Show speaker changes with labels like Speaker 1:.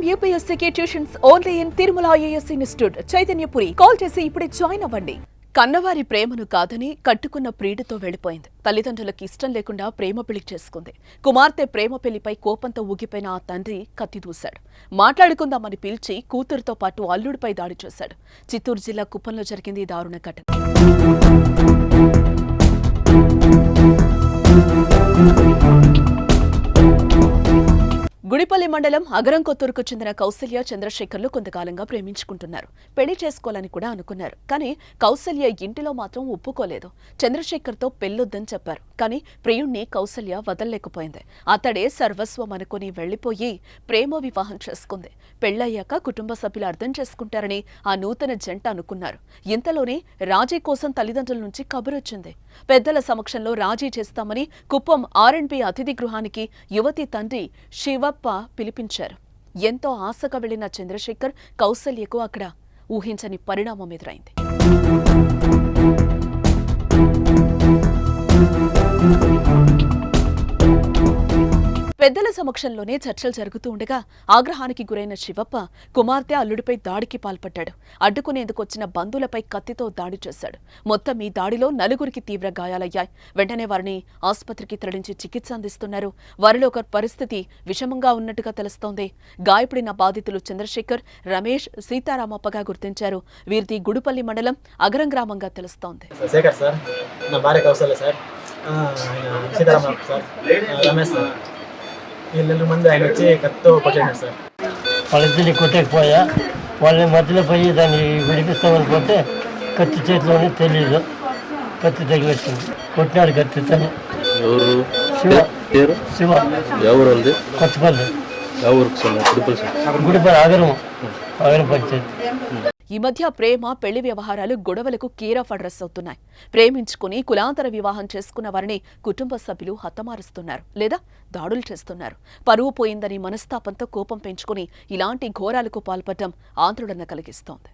Speaker 1: Prime యూపీఎస్సీకి tuitions only in Tirumala IAS institute. Chaitanyapuri. Call చేసి ఇప్పుడే join అవ్వండి. కన్నవారి ప్రేమను కాదని కట్టుకున్న ప్రీడతో వెళ్ళిపోయింది. తల్లిదండ్రులకు ఇష్టం లేకుండా ప్రేమ పెళ్ళి చేసుకుంది. కుమార్తె ప్రేమ పెళ్ళిపై కోపంతో ఊగిపోయిన ఆ తండ్రి కత్తి దూశాడు మాట్లాడుకుందామని పిలిచి కూతురుతో పాటు అల్లుడిపై దాడి చేశాడు. చిత్తూరు జిల్లా కుప్పంలో జరిగింది దారుణ ఘటన. గుడిపల్లి మండలం అగరంకొత్తూరుకు చెందిన కౌసల్య చంద్రశేఖర్లు కొంతకాలంగా ప్రేమించుకుంటున్నారు. పెళ్ళి చేసుకోవాలని కూడా అనుకున్నారు. కానీ కౌసల్య ఇంటిలో మాత్రం ఒప్పుకోలేదు. చంద్రశేఖర్తో పెళ్ళొద్దని చెప్పారు. కానీ ప్రియుణ్ణి కౌసల్య వదలలేకపోయింది. అతడే సర్వస్వం అనుకుని వెళ్ళిపోయి ప్రేమ వివాహం చేసుకుంది. పెళ్ళయ్యాక కుటుంబ సభ్యులు అర్థం చేసుకుంటారని ఆ నూతన జంట అనుకున్నారు. ఇంతలోనే రాజీ కోసం తల్లిదండ్రుల నుంచి కబురొచ్చింది పెద్దల సమక్షంలో రాజీ చేస్తామని కుప్పం ఆర్ఎండ్బి అతిథి గృహానికి యువతి తండ్రి పిలిపించారు. ఎంతో ఆశగా వెళ్ళిన చంద్రశేఖర్ కౌసల్యకు అక్కడ ఊహించని పరిణామం ఎదురైంది. పెద్దల సమక్షంలోనే చర్చలు జరుగుతూ ఉండగా ఆగ్రహానికి గురైన శివప్ప కుమార్తె అల్లుడిపై దాడికి పాల్పడ్డాడు. అడ్డుకునేందుకు వచ్చిన బంధువులపై కత్తితో దాడి చేశాడు. మొత్తం ఈ దాడిలో నలుగురికి తీవ్ర గాయాలయ్యాయి. వెంటనే వారిని ఆసుపత్రికి తరలించి చికిత్స అందిస్తున్నారు. వారిలో ఒక పరిస్థితి విషమంగా ఉన్నట్టుగా తెలుస్తోంది. గాయపడిన బాధితులు చంద్రశేఖర్ రమేష్ సీతారామప్పగా గుర్తించారు. వీరిది గుడుపల్లి మండలం అగరం గ్రామంగా తెలుస్తోంది.
Speaker 2: సార్ శేఖర్ సార్ నా భార్య Kausalya sir. Seetharama sir. Ramesh sir. వీళ్ళు మంది ఆయన వచ్చి కత్తితో కొట్టాడు సార్.
Speaker 3: వాళ్ళిద్దరిని కొట్టకపోయా వాళ్ళని మధ్యలో పోయి దాన్ని విడిపిస్తామని పోతే కత్తి చేతిలోనే తెలియదు కత్తి తగిలిచ్చింది కొట్టినాడు కత్తితోనే
Speaker 4: ఎవరు?
Speaker 3: శివ.
Speaker 4: పేరు?
Speaker 3: శివ.
Speaker 4: ఎవరు ఉంది
Speaker 3: కొత్తపల్లి.
Speaker 4: కుటుంబ సభ్యులు.
Speaker 3: గుడిపల్లి ఆగరం ఆగరం పంచాయతీ
Speaker 1: ఈ మధ్య ప్రేమ పెళ్ళి వ్యవహారాలు గొడవలకు కీరఫ్ అడ్రస్ అవుతున్నాయి. ప్రేమించుకుని కులాంతర వివాహం చేసుకున్న వారిని కుటుంబ సభ్యులు హతమారుస్తున్నారు లేదా దాడులు చేస్తున్నారు. పరువు పోయిందని మనస్తాపంతో కోపం పెంచుకుని ఇలాంటి ఘోరాలకు పాల్పడటం ఆందోళన కలిగిస్తోంది.